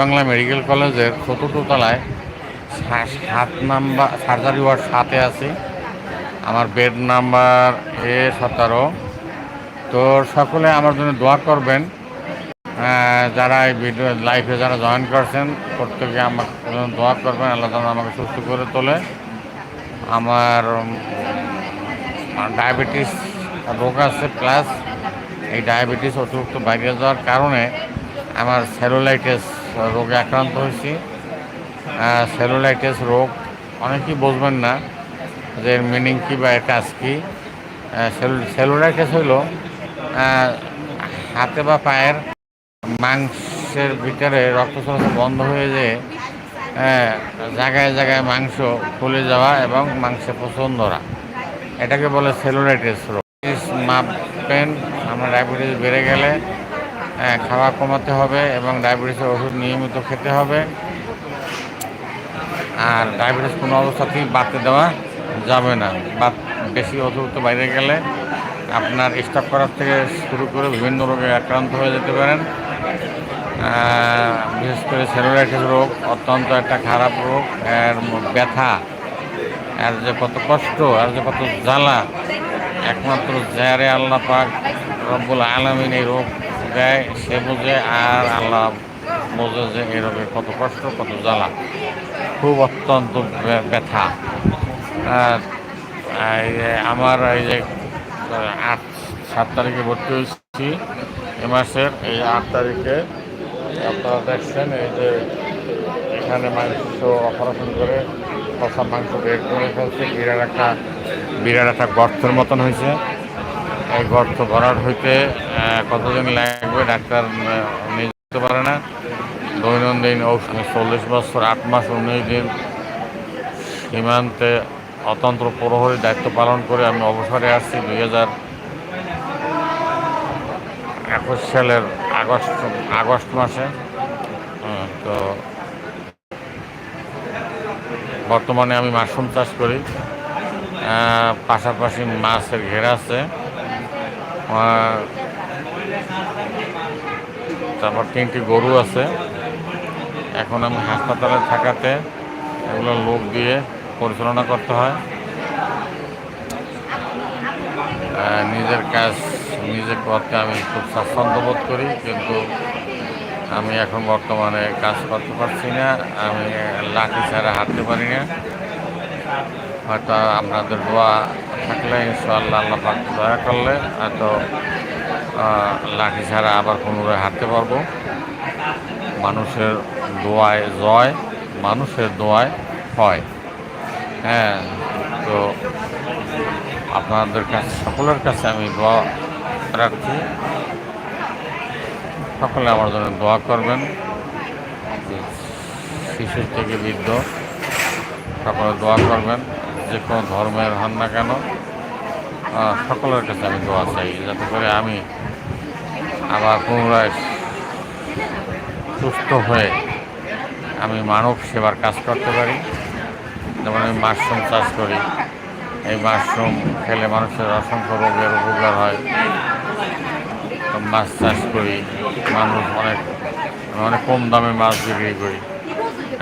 Bangla medical কলেজের চতুর্থ তলায় সাত নাম্বার, সার্জারি ওয়ার্ড সাথে আছি। আমার বেড নাম্বার এ সতেরো। তো সকলে আমার জন্য দোয়া করবেন। যারা এই ভিডিও লাইফে যারা জয়েন করছেন, প্রত্যেকে আমার জন্য দোয়া করবেন। আল্লাহ যেন আমাকে সুস্থ করে তোলে। আমার ডায়াবেটিস রোগ আছে প্লাস এই ডায়াবেটিস অতিরিক্ত বাইরে যাওয়ার কারণে আমার সেলুলাইটিস রোগে আক্রান্ত হয়েছি। সেলুলাইটিস রোগ অনেকেই বুঝবেন না যে এর মিনিং কী বা এর কাজ কী। সেলুলাইটিস আহ, হাতে বা পায়ের মাংসের ভিতরে রক্ত চলাচল বন্ধ হয়ে যেয়ে জায়গায় জায়গায় মাংস ফুলে যাওয়া এবং মাংসে পচন ধরা এটাকে বলে সেলুলাইটিস রোগ। ডায়াবেটিস মাপবেন আমরা ডায়াবেটিস বেড়ে গেলে খাওয়া কমাতে হবে এবং ডায়াবেটিসের ওষুধ নিয়মিত খেতে হবে। আর ডায়াবেটিস কোনো অবস্থাতেই বাড়তে দেওয়া যাবে না। বা বেশি অতিরিক্ত বাইরে গেলে আপনার স্টক করার থেকে শুরু করে বিভিন্ন রোগে আক্রান্ত হয়ে যেতে পারেন। বিশেষ করে সেলুলাইটিস রোগ অত্যন্ত একটা খারাপ রোগ। এর ব্যথা আর যে কত কষ্ট আর যে কত জ্বালা, একমাত্র যারে আল্লাহ পাক রব্বুল আলমিন এই রোগ দেয়, সে বুঝে আর আল্লাহ বোঝে যে এই কত কষ্ট, কত জ্বালা। খুব অত্যন্ত ব্যথা। আমার এই যে, আট, সাত তারিখে ভর্তি হয়েছি, এ মাসের এই আট তারিখে। আপনারা দেখছেন এই যে এখানে মাংস অপারেশন করে কষা মাংস বের করে ফেলছে। বিরাট একটা বিরাট একটা গর্তের মতন হয়েছে। এই গর্ত ভরাট হইতে কতদিন লাগবে? ডাক্তার নিয়ে যেতে পারে না। দৈনন্দিন চল্লিশ বছর, আট মাস উনিশ দিন। সীমান্তে অতন্ত্র প্রহরী দায়িত্ব পালন করে আমি অবসরে আসছি। দুই হাজার একুশ সালের আগস্ট আগস্ট মাসে। তো বর্তমানে আমি মাশরুম চাষ করি। পাশাপাশি মাছের ঘেরা আছে। তারপর তিনটি গরু আছে। এখন আমি হাসপাতালে থাকাতে এগুলো লোক দিয়ে পরিচালনা করতে হয়। নিজের কাজ নিজে করতে আমি খুব স্বাচ্ছন্দ্য বোধ করি, কিন্তু আমি এখন বর্তমানে কাজ করতে পারছি না। আমি লাঠি ছাড়া হাঁটতে পারি না। হয়তো আপনাদের দোয়া থাকলে ইনশাআল্লাহ আল্লাহ পাক দয়া করলে, হয়তো লাঠি ছাড়া আবার পুনরায় হাঁটতে পারব। মানুষের দোয়ায় জয়, মানুষের দোয়ায় হয় হ্যাঁ তো আপনাদের কাছে, সকলের কাছে আমি দোয়া রাখছি। সকলে আমার জন্য দোয়া করবেন। শিশু থেকে বৃদ্ধ, সকলে দোয়া করবেন। যে কোনো ধর্মের হন না কেন। সকলের কাছে আমি দোয়া চাই, যাতে করে আমি আবার পুনরায় সুস্থ হয়ে আমি মানব সেবার কাজ করতে পারি। যেমন আমি মাশরুম চাষ করি, এই মাশরুম খেলে মানুষের অসংখ্য রোগের উপকার হয়। মাছ চাষ করি, মানুষ অনেক অনেক কম দামে মাছ বিক্রি করি।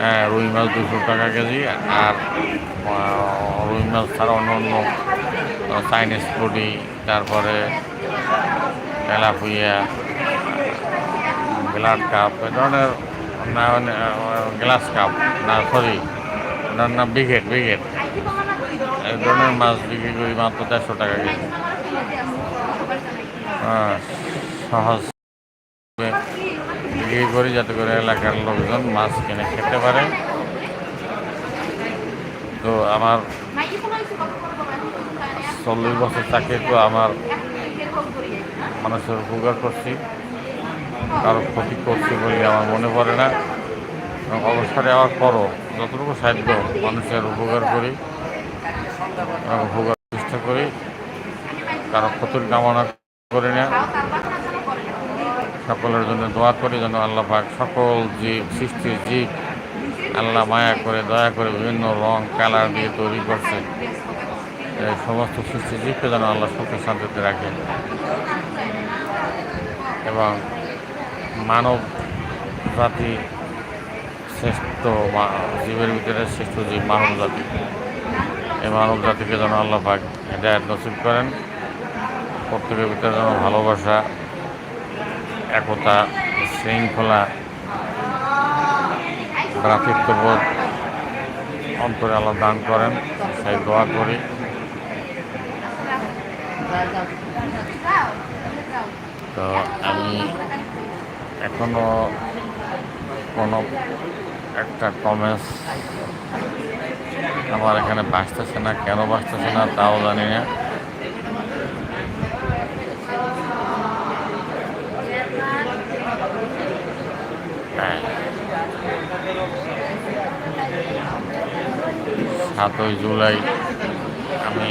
হ্যাঁ রুই মাছ দুশো টাকা কেজি আর রুই মাছ ছাড়া অন্য অন্য চাইনিজ পুডি তারপরে তেলাপুইয়া ব্লাড কাপ এ ধরনের গ্লাস কাপ না সরি না ব্রিগেড ব্রিগেড এই ধরনের মাছ বিক্রি করি মাত্র দেড়শো টাকা কেজি। হ্যাঁ, সহজ। বিক্রি করি যাতে করে এলাকার লোকজন মাছ কিনে খেতে পারে। তো আমার চল্লিশ বছর চাকরি তো আমার মানুষের উপকার করছি। কারও ক্ষতি করছি বলে আমার মনে পড়ে না। এবং অবসরে আমার করো যতটুকু সাধ্য মানুষের উপকার করি এবং উপকার চেষ্টা করি। কারও ক্ষতির কামনা করি না। সকলের জন্য দোয়া করি যেন আল্লাহ পাক সকল জীব সৃষ্টির জীব আল্লাহ মায়া করে, দয়া করে বিভিন্ন রং, কালার দিয়ে তৈরি করছে। সমস্ত সৃষ্টি জীবকে যেন আল্লাহ সুখে শান্তিতে রাখে। এবং মানব জাতি শ্রেষ্ঠ জীবের ভিতরে শ্রেষ্ঠ জীব মানব জাতি। এই মানব জাতিকে যেন আল্লাহ পাক হেদায়ত নসিব করেন। প্রত্যেকের ভিতরে যেন ভালোবাসা, একতা, শৃঙ্খলা ভ্রাতৃত্ববোধ অন্তরে আল্লাহ দান করেন সেই দোয়া করি তো আমি এখনও কোনো একটা কমেন্টস আমার এখানে বাঁচতেছে না, কেন বাঁচতেছে না তাও জানি না হ্যাঁ। সাতই জুলাই আমি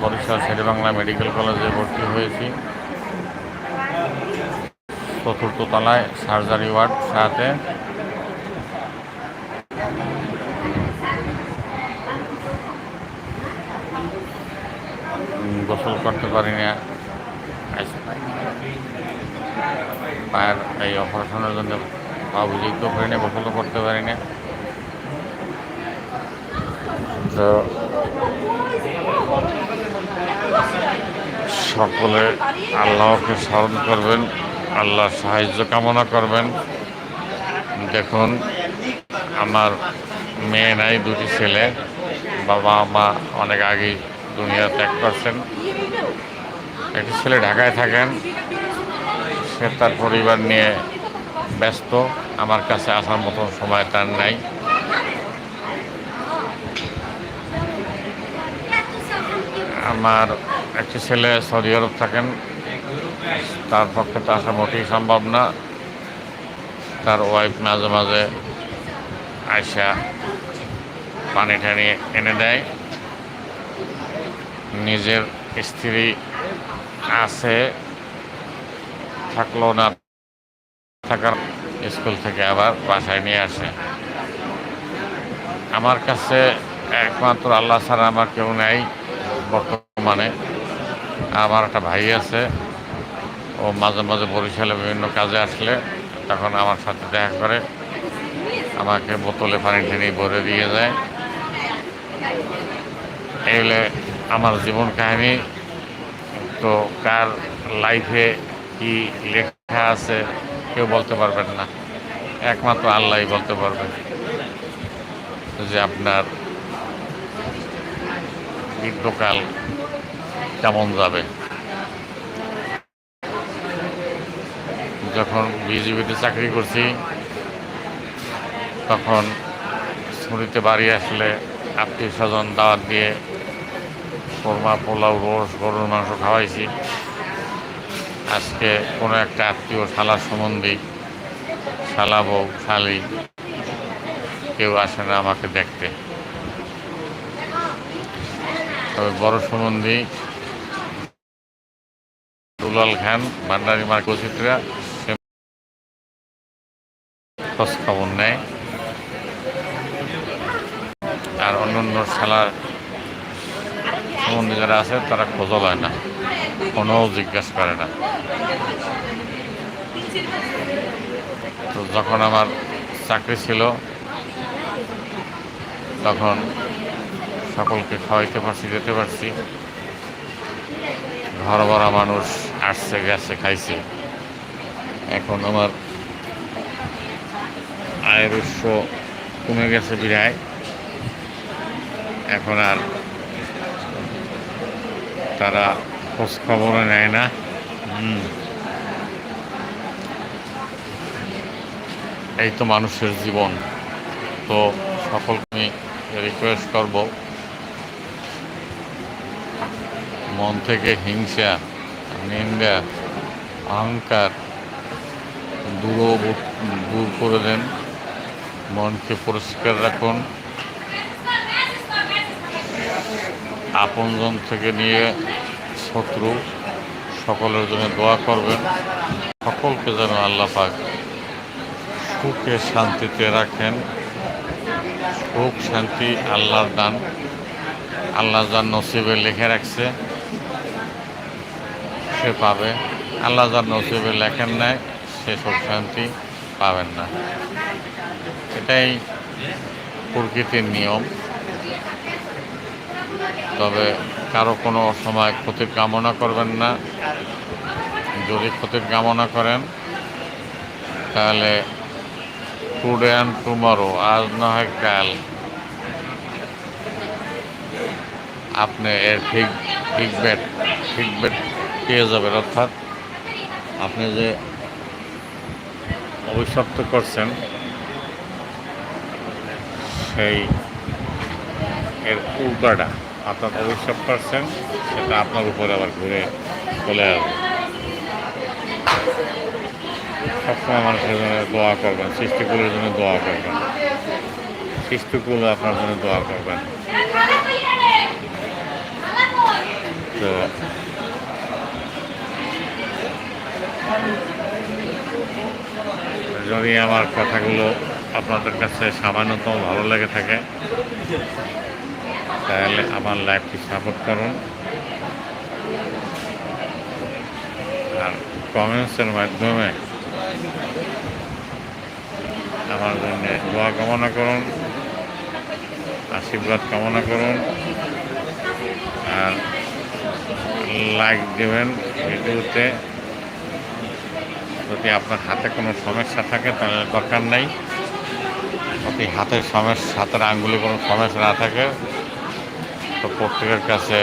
বরিশাল শেরেবাংলা মেডিকেল কলেজে ভর্তি হয়েছি। চতুর্থ তলায় সার্জারি ওয়ার্ড সাথে। গোসল করতে পারি না পায়ের এই অপারেশনের জন্য পা বুঝিতেও না গোসলও করতে পারি না সকলে আল্লাহকে স্মরণ করবেন, আল্লাহর সাহায্য কামনা করবেন। দেখুন, আমার মেয়ে নাই, দুটি ছেলে। বাবা, মা অনেক আগেই দুনিয়া ত্যাগ করছেন। একটি ছেলে ঢাকায় থাকেন। সে তার পরিবার নিয়ে ব্যস্ত। আমার কাছে আসার মতন সময় তার নাই। আমার একটি ছেলে সৌদি আরব থাকেন, তার পক্ষে তো আসা মোটেই সম্ভব না। তার ওয়াইফ মাঝে মাঝে আয়সা পানি টানি এনে দেয়। নিজের স্ত্রী আছে, থাকল না, থাকার স্কুল থেকে আবার বাসায় নিয়ে আসে। আমার কাছে একমাত্র আল্লাহ ছাড়া আমার কেউ নেই। বর্তমানে আমার একটা ভাই আছে, ও মাঝে মাঝে বরিশালে বিভিন্ন কাজে আসলে তখন আমার সাথে দেখা করে, আমাকে বোতলে পানি টেনে ভরে দিয়ে যায়। এই হলে আমার জীবন কাহিনী। তো কার লাইফে কি লেখা আছে কেউ বলতে পারবেন না। একমাত্র আল্লাহই বলতে পারবেন যে আপনার বৃদ্ধকাল কেমন যাবে? যখন বিজিবিতে চাকরি করছি, তখন ছুরিতে বাড়ি আসলে আত্মীয় স্বজন দাওয়াত দিয়ে কোরমা পোলাও রোস গরুর মাংস খাওয়াইছি। আজকে কোনো একটা আত্মীয় শালা সম্বন্ধী শালা বউ, শালি কেউ আসে না আমাকে দেখতে। তবে বড় সম্বন্ধী দুলাল খান, ভান্ডারি মার্কচিত্রা খোঁজ খবর নেয়। আর অন্য অন্য শালার সম্বন্ধে যারা আছে, তারা খোঁজও লয় না কোনো জিজ্ঞাসা করে না। তো যখন আমার চাকরি ছিল, তখন সকলকে খাওয়াইতে পারছি যেতে পারছি। ঘর ভরা মানুষ আসছে, গেছে, খাইছে। এখন আমার আয়ের উৎস কমে গেছে বিরায়। এখন আর তারা খোঁজ খবরও নেয় না। এই তো মানুষের জীবন। তো সকলকে আমি রিকোয়েস্ট করব। মন থেকে হিংসা, নিন্দা, অহংকার দূর দূর করে দেন। মনকে পরিষ্কার রাখুন। আপনজন থেকে নিয়ে শত্রু সকলের জন্য দোয়া করবেন। সকলকে যেন আল্লাহ পাক সুখে শান্তিতে রাখেন। সুখ, শান্তি আল্লাহর দান। আল্লাহ যার নসিবে লিখে রাখছে। সে পাবে। আল্লাহ যার নসিবে লেখেন নেয় সে সুখ শান্তি পাবেন না। এটাই প্রকৃতির নিয়ম। তবে কারও কোনো সময় ক্ষতির কামনা করবেন না। যদি ক্ষতির কামনা করেন, তাহলে টুডে অ্যান্ড টুমরো, আজ না হয় কাল আপনি এর ঠিক ফিডব্যাক ফিডব্যাক পেয়ে যাবেন, অর্থাৎ আপনি যে অভিশপ্ত করছেন, সেই এর উল্টাটা অর্থাৎ অভিশাপ করছেন, সেটা আপনার উপরে আবার ঘুরে চলে আসবে। সবসময় মানুষের জন্য দোয়া করবেন, সৃষ্টিকুলের জন্য দোয়া করবেন। সৃষ্টিকুল আপনার জন্য দোয়া করবেন। তো যদি আমার কথাগুলো আপনাদের কাছে সামান্যতম ভালো লেগে থাকে, তাহলে আমার লাইফটি সাপোর্ট করুন। আর কমেন্টসের মাধ্যমে আমার জন্য দোয়া কামনা করুন, আশীর্বাদ কামনা করুন, আর লাইক দেবেন ভিডিওতে। যদি আপনার হাতে কোনো সমস্যা থাকে, তাহলে দরকার নেই। যদি হাতের সমস্যা, হাতের আঙ্গুলে কোনো সমস্যা না থাকে, তো প্রত্যেকের কাছে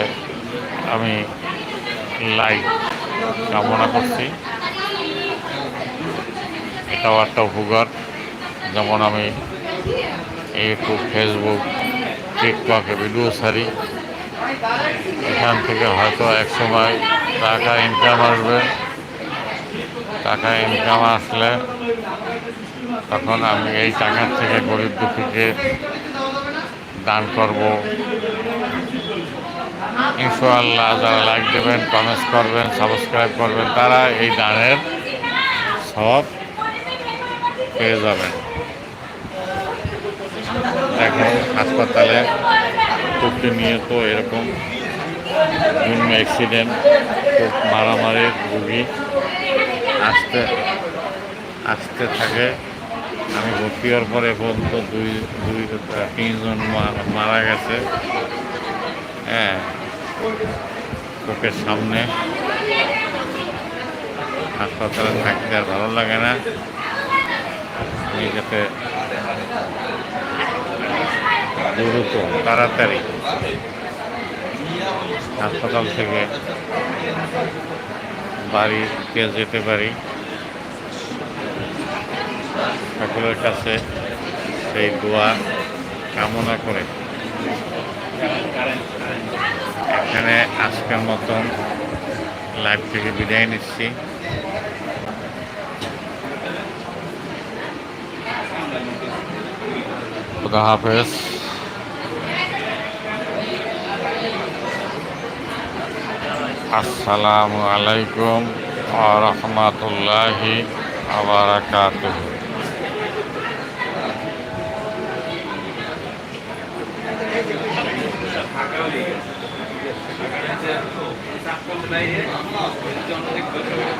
আমি লাইক কামনা করছি। এটাও একটা উপকার। যেমন আমি ইউটিউব, ফেসবুক, টিকটকে ভিডিও ছাড়ি। এখান থেকে হয়তো এক সময় টাকা ইনকাম আসবে। টাকা ইনকাম আসলে তখন আমি এই টাকার থেকে গরিব দুঃখীকে দান করব। ইনশাআল্লাহ যারা লাইক দেবেন কমেন্টস করবেন সাবস্ক্রাইব করবেন, তারা এই দানের সব পেয়ে যাবেন। এখন হাসপাতালে টুকটি নিয়ে তো এরকম বিভিন্ন অ্যাক্সিডেন্ট খুব মারামারির রুগী। আসতে আসতে থাকে। আমি ভর্তি হওয়ার পরে পর্যন্ত দুই দুই তিনজন মারা গেছে। হ্যাঁ চোখের সামনে। হাসপাতালে থাকতে আর ভালো লাগে না। যাতে দ্রুত, তাড়াতাড়ি হাসপাতাল থেকে বাড়িতে যেতে পারি। সকলের কাছে সেই দোয়া কামনা করে। এখানে আজকের মতন লাইভ থেকে বিদায় নিচ্ছি। খুদা হাফেজ। আসসালামু আলাইকুম রহমতুল্লাহি আবরাকাতুহ জন্য